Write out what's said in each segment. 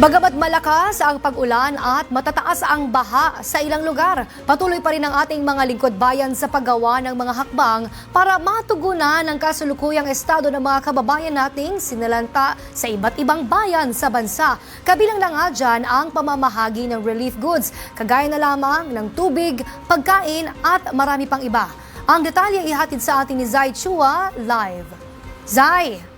Bagamat malakas ang pag-ulan at matataas ang baha sa ilang lugar, patuloy pa rin ang ating mga lingkod bayan sa paggawa ng mga hakbang para matugunan ang kasulukuyang estado ng mga kababayan nating sinalanta sa iba't ibang bayan sa bansa. Kabilang na nga dyan ang pamamahagi ng relief goods, kagaya na lamang ng tubig, pagkain at marami pang iba. Ang detalye ihatid sa atin ni Zai Chua live. Zai!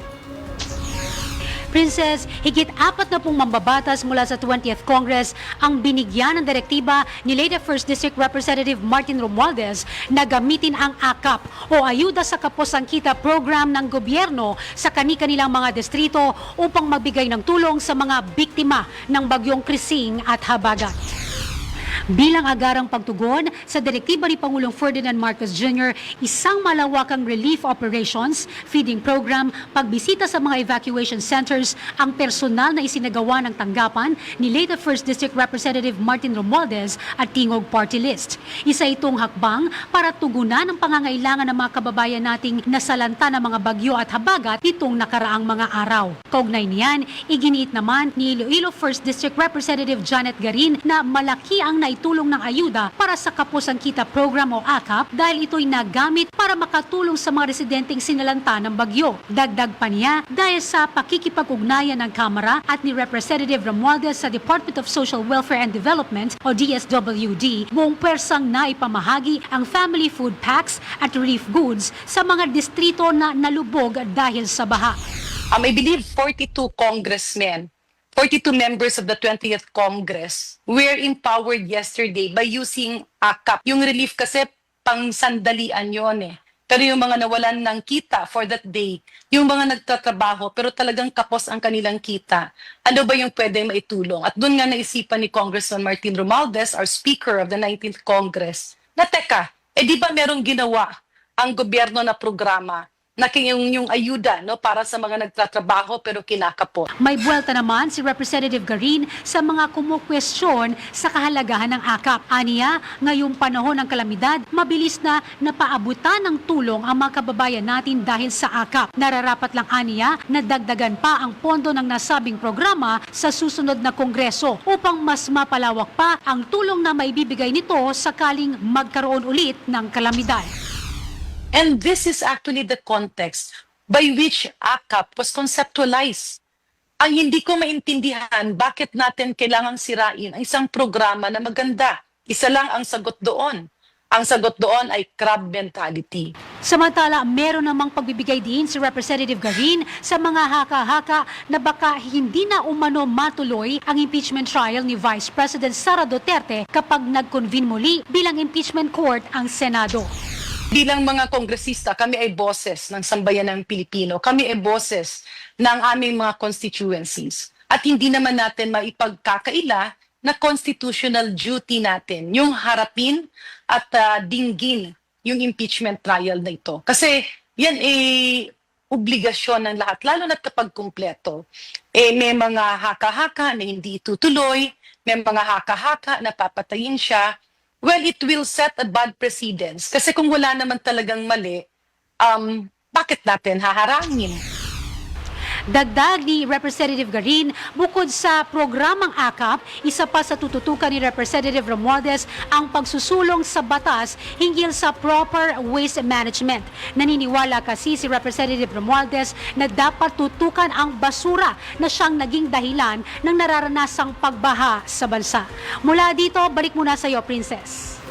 Princess, higit apat na pong mambabatas mula sa 20th Congress ang binigyan ng direktiba ni Leyte 1st District Representative Martin Romualdez na gamitin ang AKAP o Ayuda sa Kaposangkita program ng gobyerno sa kani-kanilang mga distrito upang magbigay ng tulong sa mga biktima ng bagyong Krising at Habagat. Bilang agarang pagtugon sa direktiba ni Pangulong Ferdinand Marcos Jr., isang malawakang relief operations, feeding program, pagbisita sa mga evacuation centers ang personal na isinagawa ng tanggapan ni Leyte 1st District Representative Martin Romualdez at Tingog Party List. Isa itong hakbang para tugunan ang pangangailangan ng mga kababayan nating nasalanta ng mga bagyo at habagat nitong nakaraang mga araw. Kaugnay niyan, iginiit naman ni Iloilo 1st District Representative Janet Garin na malaki ang naitulong ng ayuda para sa Kapusan Kita Program o AKAP dahil ito'y nagamit para makatulong sa mga residenteng sinalanta ng bagyo. Dagdag pa niya dahil sa pakikipag-ugnayan ng Kamara at ni Representative Romualdez sa Department of Social Welfare and Development o DSWD, buong pwersang naipamahagi ang family food packs at relief goods sa mga distrito na nalubog dahil sa baha. Um, I believe 42 congressmen, 42 members of the 20th Congress were empowered yesterday by using AKAP. Yung relief kasi pang sandalian yon eh. Pero yung mga nawalan ng kita for that day, yung mga nagtatrabaho pero talagang kapos ang kanilang kita, ano ba yung pwede maitulong? At doon nga naisipan ni Congressman Martin Romualdez, our Speaker of the 19th Congress, na teka, eh di ba merong ginawa ang gobyerno na programa na yung, yung ayuda no, para sa mga nagtatrabaho pero kinakapot. May buwelta naman si Representative Garin sa mga kumukwestiyon sa kahalagahan ng AKAP. Aniya, ngayong panahon ng kalamidad, mabilis na napaabutan ng tulong ang mga kababayan natin dahil sa AKAP. Nararapat lang aniya na dagdagan pa ang pondo ng nasabing programa sa susunod na kongreso upang mas mapalawak pa ang tulong na maibibigay nito sakaling magkaroon ulit ng kalamidad. And this is actually the context by which AKAP was conceptualized. Ang hindi ko maintindihan bakit natin kailangang sirain ang isang programa na maganda. Isa lang ang sagot doon. Ang sagot doon ay crab mentality. Samantala, meron namang pagbibigay din si Representative Garin sa mga haka-haka na baka hindi na umano matuloy ang impeachment trial ni Vice President Sara Duterte kapag nag-convene muli bilang impeachment court ang Senado. Bilang mga kongresista, kami ay boses ng sambayan ng Pilipino. Kami ay boses ng aming mga constituencies. At hindi naman natin maipagkakaila na constitutional duty natin, yung harapin at ah, dinggin yung impeachment trial na ito. Kasi yan eh obligasyon ng lahat, lalo na kapag kumpleto. Eh, may mga haka-haka na hindi tutuloy, may mga haka-haka na papatayin siya, well, it will set a bad precedence. Kasi kung wala naman talagang mali, um, bakit natin haharangin? Dagdag ni Representative Garin, bukod sa programang AKAP, isa pa sa tututukan ni Representative Romualdez ang pagsusulong sa batas hinggil sa proper waste management. Naniniwala kasi si Representative Romualdez na dapat tutukan ang basura na siyang naging dahilan ng nararanasang pagbaha sa bansa. Mula dito, balik muna sa iyo, Princess.